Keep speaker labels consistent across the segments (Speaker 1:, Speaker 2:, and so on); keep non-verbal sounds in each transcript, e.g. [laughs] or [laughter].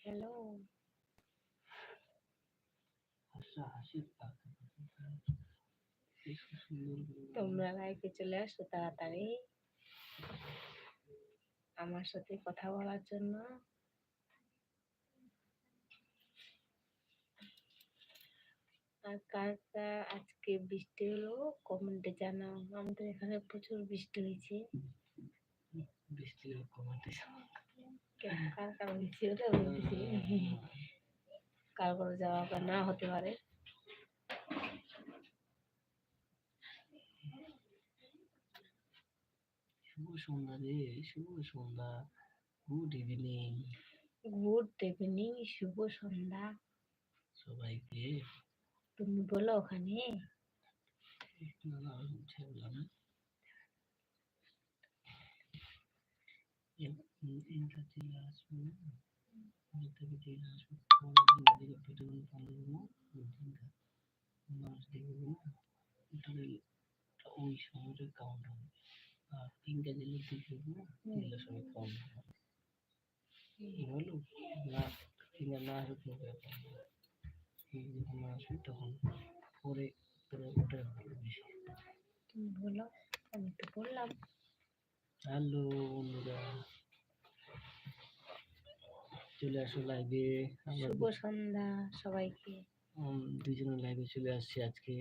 Speaker 1: Hello
Speaker 2: করে
Speaker 1: তোমরা লাইফে চলে আসো তাড়াতাড়ি। আমার সাথে কথা বলার জন্য। আর কার কার আজকে বৃষ্টি হলো কমেন্টে জানাও। আমাদের এখানে প্রচুর বৃষ্টি হয়েছে।
Speaker 2: বৃষ্টির কমাতে
Speaker 1: কে- কার কার বৃষ্টি হলো কার করে যাওয়া না হতে পারে?
Speaker 2: শুভ সন্ধ্যা রে শুভ সন্ধ্যা। গুড ইভিনিং
Speaker 1: গুড ইভিনিং শুভ সন্ধ্যা।
Speaker 2: সবাইকে
Speaker 1: তুমি বলো ওখানে।
Speaker 2: ওই সময়টা কাউন্ট হবে। আর তিনটা দিলে দেখব দিলে সময় কাউন্ট হবে। হলো না তিনটা না আসবে কোনো ব্যাপার না এই যখন তখন পরে পরে ওটা হবে বেশি।
Speaker 1: তুমি বলো আমি তো বললাম।
Speaker 2: হ্যালো বন্ধুরা। চলে আসো লাইভে
Speaker 1: শুভ সন্ধ্যা সবাইকে।
Speaker 2: দুজনে লাইভে চলে আসছি আজকে।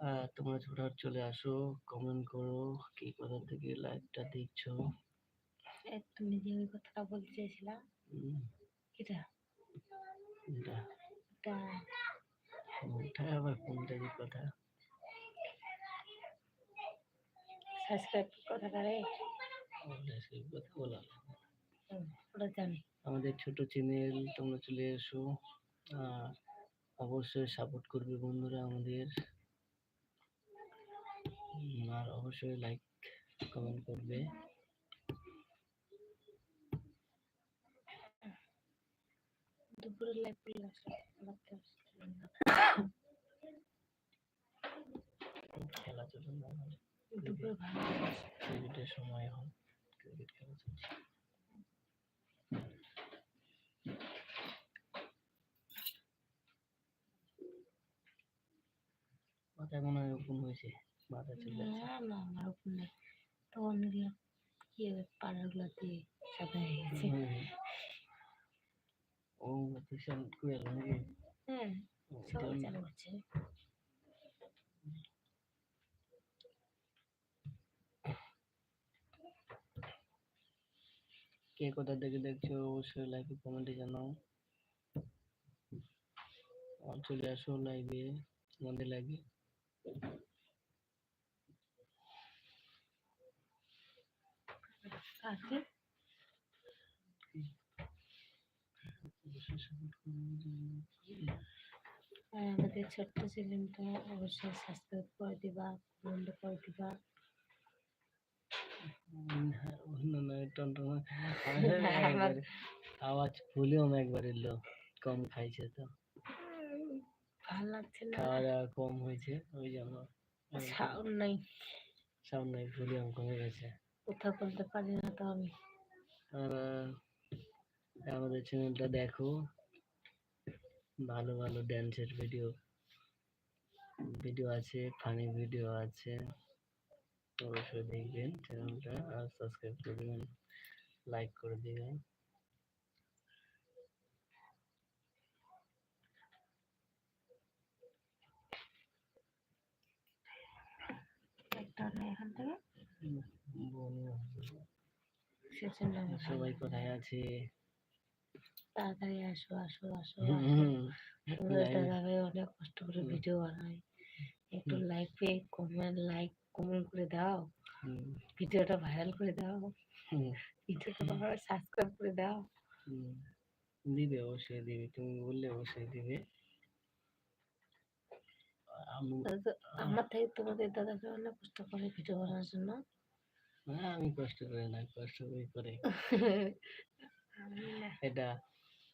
Speaker 2: আর তোমরা ছোটহাট চলে আসো কমেন্ট করো কি কোথা থেকে লাইভটা দেখছ।
Speaker 1: তুমি যে ওই কথাটা বলতে চাইছিলা এটা।
Speaker 2: এটা। আবার যে কথা?
Speaker 1: সাবস্ক্রাইব
Speaker 2: বলা
Speaker 1: হুম, ওটা জানি।
Speaker 2: আমাদের ছোট চ্যানেল তোমরা চলে এসো। অবশ্যই সাপোর্ট করবে বন্ধুরা আমাদের। আর অবশ্যই লাইক কমেন্ট করবে।
Speaker 1: দুপুরে লাইভ করলে আসলে রাত্রে আসলে না।
Speaker 2: খেলা চলুন না হলে
Speaker 1: দুপুরে ভালো
Speaker 2: ক্রিকেটের সময় এখন ক্রিকেট খেলা চলছে মাথায় মনে হয় ওপেন হয়েছে মাথা চলে
Speaker 1: না না আমার ওপর নেই তখন এগুলো কি হবে পাড়াগুলোতে সাদা হয়ে গেছে
Speaker 2: ও এলো নাকি
Speaker 1: হ্যাঁ সবাই চালু করছে
Speaker 2: কে কোথা থেকে দেখছ? অবশ্যই লাইভে কমেন্টে জানাও। চলে আসো লাইভে আমাদের লাইভে
Speaker 1: কাকে
Speaker 2: অবশ্যই সাপোর্ট করবে
Speaker 1: আর আমাদের ছোট্ট চ্যানেলটা অবশ্যই সাবস্ক্রাইব করে দিবা কমেন্ট করে দিবা।
Speaker 2: না টনটন। আওয়াজ ভুলেও না একবার এলো কম খাইছে তো।
Speaker 1: ভালো লাগছে না।
Speaker 2: খাওয়া দাওয়া কম হয়েছে ওই জন্য।
Speaker 1: সাউন্ড নাই।
Speaker 2: সামনে ভলিউম কমে গেছে।
Speaker 1: কথা বলতে পারি না তো আমি।
Speaker 2: আর আমাদের চ্যানেলটা দেখো। ভালো ভালো ড্যান্সের ভিডিও ভিডিও আছে ফানি ভিডিও আছে। অবশ্যই দেখবেন চ্যানেলটা আর সাবস্ক্রাইব করে দেবেন লাইক করে দিবেন। সবাই কোথায় আছে?
Speaker 1: তাড়াতাড়ি আসো আসো আসো অনেক কষ্ট করে ভিডিও বানায় একটু
Speaker 2: হুম।
Speaker 1: লাইভে কমেন্ট লাইক কমেন্ট করে দাও। ভিডিওটা ভাইরাল করে দাও।
Speaker 2: হুম,
Speaker 1: ভিডিওটা ভালো সাবস্ক্রাইব করে দাও।
Speaker 2: হুম। দিবে অবশ্যই দিবে তুমি বললে অবশ্যই দিবে।
Speaker 1: আমার থেকে তোমাদের দাদাকে অনেক কষ্ট করে ভিডিও বানানোর জন্য।
Speaker 2: না, আমি কষ্ট করে না কষ্ট করে [laughs] করে। এটা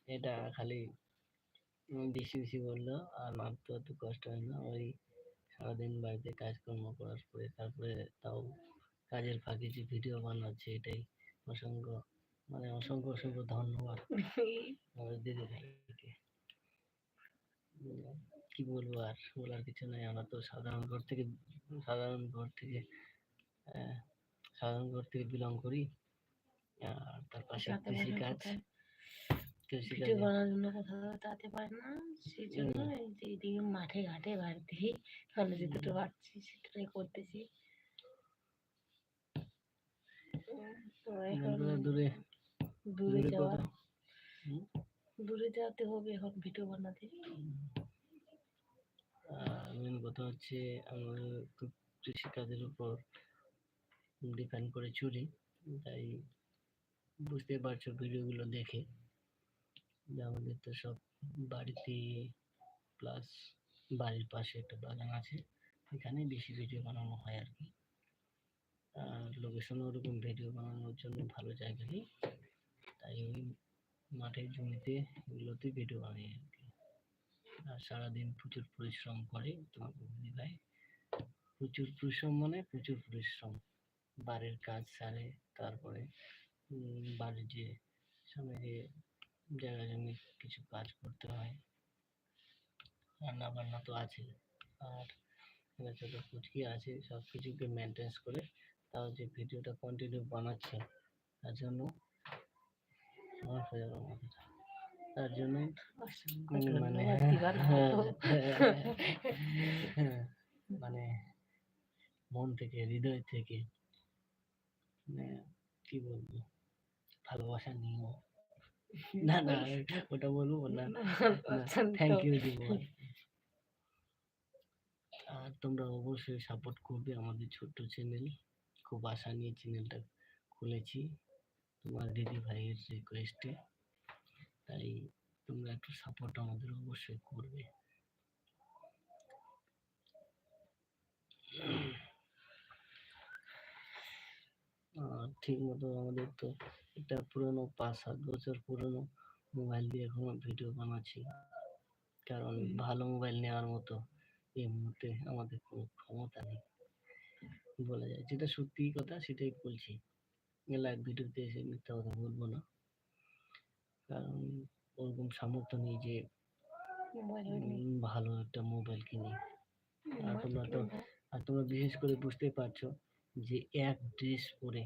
Speaker 2: এটা খালি বেশি বেশি বলল আর মার তো অত কষ্ট হয় না ওই সারাদিন বাড়িতে কাজকর্ম করার পরে তারপরে তাও কাজের ফাঁকে যে ভিডিও বানাচ্ছে এটাই অসংখ্য মানে অসংখ্য অসংখ্য ধন্যবাদ। আমাদের দিদি ভাইকে। কি বলব আর বলার কিছু নাই। আমরা তো সাধারণ ঘর থেকে সাধারণ ঘর থেকে আহ, সাধারণ ঘর থেকে বিলং করি। আর তার পাশে
Speaker 1: সাথে
Speaker 2: কাজে
Speaker 1: বানানোর জন্য কোথাও যেতে পারে না সেই জন্য এই যে মাঠে ঘাটে বাড়িতেই কলেজে দুটো পাচ্ছি সেটাই করতেছি।
Speaker 2: দূরে দূরে
Speaker 1: যাওয়া দূরে যাতে হবে এখন ভিডিও বানাতে।
Speaker 2: মেন কথা হচ্ছে আমি খুব কৃষিকাজের উপর ডিপেন্ড করে চলি তাই বুঝতে পারছ ভিডিওগুলো দেখে। আমাদের তো সব বাড়িতে প্লাস বাড়ির পাশে একটা বাগান আছে, এখানে বেশি ভিডিও বানানো হয় আর কি আর লোকেশনও ওরকম ভিডিও বানানোর জন্য ভালো জায়গা নেই, তাই ওই মাঠের জমিতে এগুলোতে ভিডিও বানাই আর কি আর সারাদিন প্রচুর পরিশ্রম করে তোমার দিদি ভাই। প্রচুর পরিশ্রম মানে প্রচুর পরিশ্রম। বাড়ির কাজ সারে, তারপরে বাড়ির যে সামনে যে জায়গা জমি কিছু কাজ করতে হয়। রান্না বান্না তো আছে। আর ছোট পুচকি আছে সব কিছুকে মেনটেন্স করে তাও যে ভিডিওটা কন্টিনিউ বানাচ্ছে তার জন্য আমার হয়ে মাথাটা তার উম, মানে
Speaker 1: দিবার মতো।
Speaker 2: হ্যাঁ, মানে মন থেকে হৃদয় থেকে মানে কি বলব ভালোবাসা নিও না না [laughs] ওটা বলব না থ্যাংক ইউ দিব আর আর তোমরা অবশ্যই সাপোর্ট করবে আমাদের ছোট্ট চ্যানেল খুব আশা নিয়ে চ্যানেলটা খুলেছি তোমার দিদি ভাইয়ের রিকোয়েস্টে তাই তোমরা একটু সাপোর্ট আমাদের অবশ্যই করবে আর ঠিক মতো আমাদের তো একটা পুরনো পাঁচ সাত বছর পুরনো মোবাইল দিয়ে এখনও ভিডিও বানাচ্ছি। কারণ ভালো মোবাইল নেওয়ার মতো এই মুহূর্তে আমাদের কোনো ক্ষমতা নেই বলা যায়। যেটা সত্যি কথা সেটাই বলছি। লাইভ ভিডিওতে এসে মিথ্যা কথা বলব না। কারণ ওরকম সামর্থ্য নেই যে
Speaker 1: মোবাইল
Speaker 2: ভালো একটা মোবাইল কিনি। আর তোমরা তো আর তোমরা বিশেষ করে বুঝতে পারছ যে এক ড্রেস পরে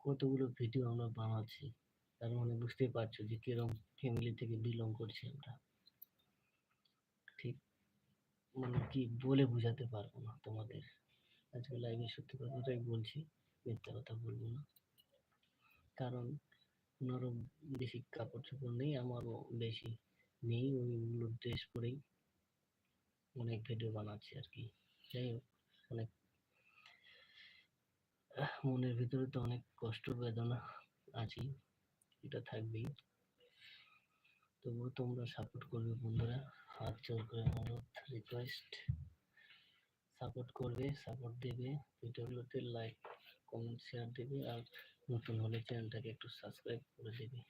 Speaker 2: কতগুলো ভিডিও আমরা বানাচ্ছি, তার মানে বুঝতে পারছ যে কীরকম ফ্যামিলি থেকে বিলং করছি আমরা। ঠিক? মানে কি বলে বোঝাতে পারব না তোমাদের। আজকে লাইভে সত্যি কথাটাই বলছি, মিথ্যা কথা বলব না। কারণ ওনারও বেশি কাপড় চোপড় নেই, আমারও বেশি নেই, ওইগুলো ড্রেস পরেই অনেক ভিডিও বানাচ্ছি আর কি। যাই হোক, অনেক মনের ভিতরে তো অনেক কষ্ট, বেদনা আছেই, এটা থাকবেই। তবুও তোমরা সাপোর্ট করবে বন্ধুরা, হাত জোর করে অনুরোধ রিকোয়েস্ট সাপোর্ট করবে সাপোর্ট দেবে ভিডিওগুলোতে লাইক কমেন্ট শেয়ার দেবে, আর নতুন হলে চ্যানেলটাকে একটু সাবস্ক্রাইব করে দেবে।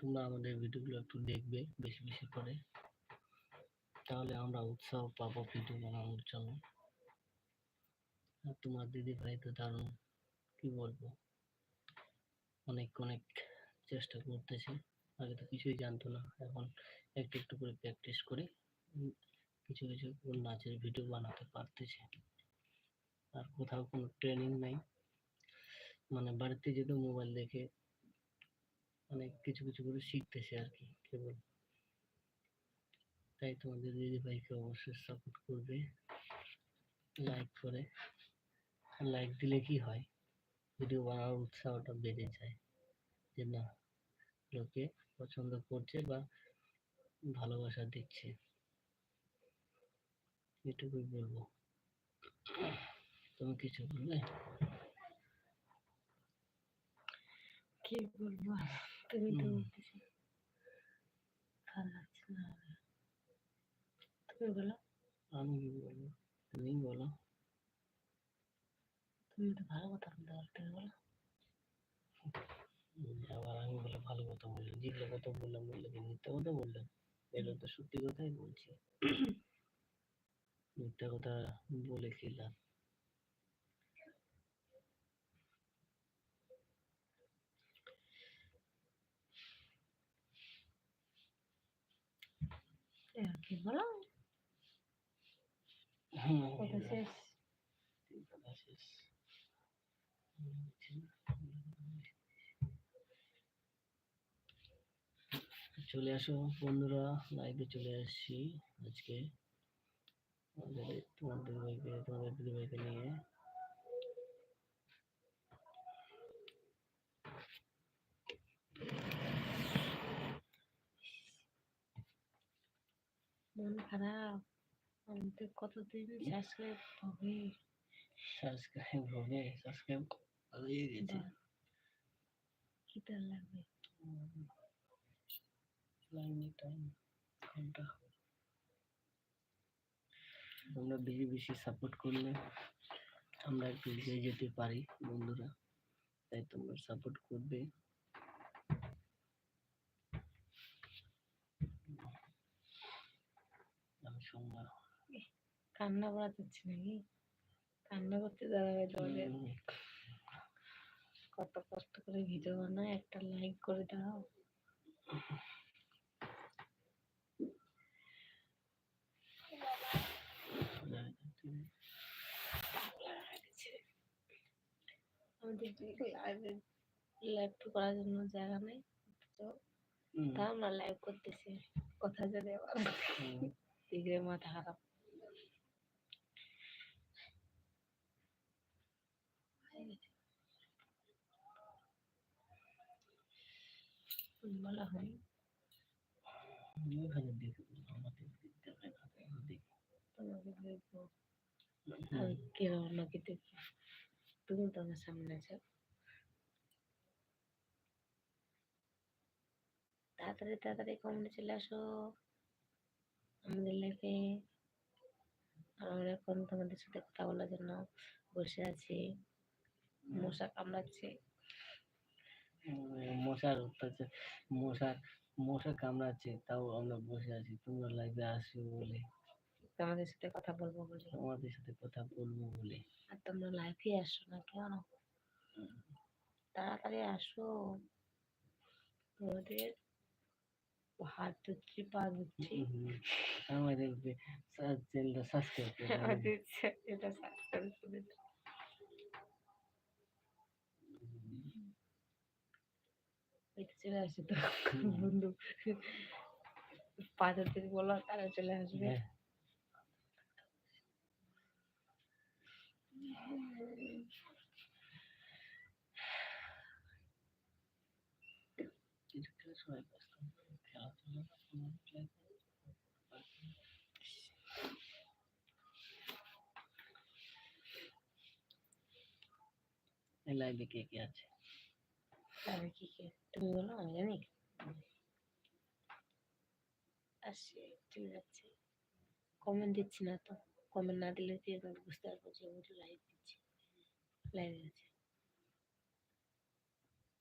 Speaker 2: তোমরা আমাদের ভিডিওগুলো একটু দেখবে, বেশি বেশি করে। তাহলে আমরা উৎসাহ পাবো ভিডিও বানানোর জন্য। তোমার দিদি ভাই তো দারুণ, কি বলব? অনেক অনেক চেষ্টা করতেছে। আগে তো কিছুই জানতো না, এখন একটু একটু করে প্র্যাকটিস করে। কিছু কিছু নাচের ভিডিও বানাতে পারতেছে। আর কোথাও কোনো ট্রেনিং নাই। মানে বাড়িতে যেহেতু মোবাইল দেখে অনেক কিছু কিছু করে শিখতেছে আর কি কেবল তাই তোমাদের দিদি ভাইকে অবশ্যই সাপোর্ট করবে লাইক করে লাইক দিলে কি হয়? ভিডিও বানানোর উৎসাহটা বেড়ে যায় যে না লোকে পছন্দ করছে বা ভালোবাসা দিচ্ছে। এটুকুই বলব। তুমি কিছু বলবে?
Speaker 1: কি বলব? তুমি তো
Speaker 2: হুম।
Speaker 1: বলতেছো ভালো লাগছে না আমার। তুমি বলো
Speaker 2: আমি কি বলব তুমি বলো
Speaker 1: তুমি তো ভালো কথা বলতে পারো তুমি বলো
Speaker 2: আবার আমি বলে ভালো কথা বললাম যেগুলো কথা বললাম বললে কি মিথ্যা কথা বললাম এটা তো সত্যি কথাই বলছি মিথ্যা কথা বলে
Speaker 1: এবার কি বলো কথা শেষ
Speaker 2: কথা শেষ। হুম, বুঝছি না। চলে আসো বন্ধুরা লাইভে চলে আসছি আজকে তোমাদের ভাইকে তোমাদের দিদি ভাইকে নিয়ে
Speaker 1: মন খারাপ আমাদের কতদিন সাবস্ক্রাইব হবে?
Speaker 2: সাবস্ক্রাইব হবে সাবস্ক্রাইব হয়ে গেছে।
Speaker 1: বা কি লাগবে?
Speaker 2: লাইনে টাইম ঘণ্টা তোমরা বেশি বেশি সাপোর্ট করলে আমরা একটু এগিয়ে যেতে পারি বন্ধুরা। তাই তোমরা সাপোর্ট করবে। আমি সোমবার
Speaker 1: কান্না করা যাচ্ছে নাকি? কান্না করতে দাঁড়াবে তোমাদের কত কষ্ট করে ভিডিও বানায় একটা লাইক করে দাও। আমাদের লাইভে লাইভ করার জন্য জায়গা নেই তো তা আমরা লাইভ করতেছি। কথা যদি আবার মাথা খারাপ। বলা হয়।
Speaker 2: ওখানে দেখো আমাদের দেখতে না দেখি।
Speaker 1: তোমাকে দেখব। আমি কীভাবে ওনাকে দেখব। তুমি তো আমার সামনে আছো। তাড়াতাড়ি তাড়াতাড়ি কমেন্টে চলে আসো। আমাদের লাইফে আমরা এখন তোমাদের সাথে কথা বলার জন্য বসে আছি। মশা কামড়াচ্ছে।
Speaker 2: মশার অত্যাচার মশা মশা কামড়াচ্ছে তাও আমরা বসে আছি। তোমরা লাইভে আসো বলে।
Speaker 1: তোমাদের সাথে কথা বলব বলে।
Speaker 2: তোমাদের সাথে কথা বলব বলে।
Speaker 1: আর তোমরা লাইফে আসো না কেন? তাড়াতাড়ি আসো। তোমাদের হাত ধুচ্ছি পা ধুচ্ছি
Speaker 2: আমাদের চ্যানেলটা সাবস্ক্রাইব করে
Speaker 1: এটা সাবস্ক্রাইব করে দাও। চলে আসে তো বন্ধু। পাথর থেকে বলো তারা চলে আসবে।
Speaker 2: হ্যাঁ, লাইভে কে কে আছে?
Speaker 1: আমি কি তুমি বলো আমি জানি আসছে চলে যাচ্ছে কমেন্ট দিচ্ছি না তো কমেন্ট না দিলে কি আমি বুঝতে পারব যে আমি লাইভ দিচ্ছি লাইভে আছে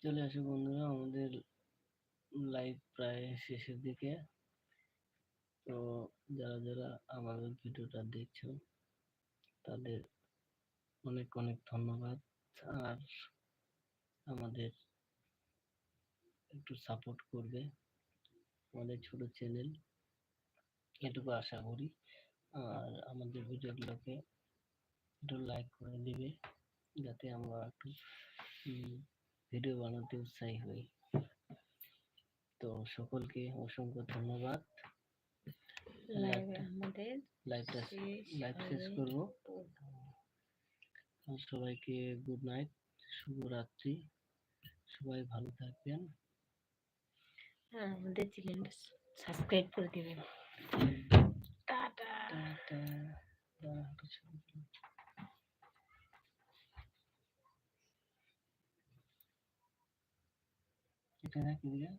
Speaker 2: চলে আসো বন্ধুরা আমাদের লাইভ প্রায় শেষের দিকে তো যারা যারা আমাদের ভিডিওটা দেখছ তাদের অনেক অনেক ধন্যবাদ আর আমাদের একটু সাপোর্ট করবে আমাদের ছোট চ্যানেল এটুকু আশা করি। আর আমাদের ভিডিওগুলোকে একটু লাইক করে দিবে যাতে আমরা একটু ভিডিও বানাতে উৎসাহী হই। তো সকলকে অসংখ্য ধন্যবাদ।
Speaker 1: লাইভে আমাদের
Speaker 2: লাইভটা
Speaker 1: শেষ
Speaker 2: লাইভ শেষ
Speaker 1: হবে।
Speaker 2: করব। সবাইকে গুড নাইট শুভরাত্রি। সবাই ভালো থাকবেন।
Speaker 1: হ্যাঁ আমাদের চ্যানেলটা সাবস্ক্রাইব করে দিবেন। টাটা।
Speaker 2: এটা রাখি দিয়া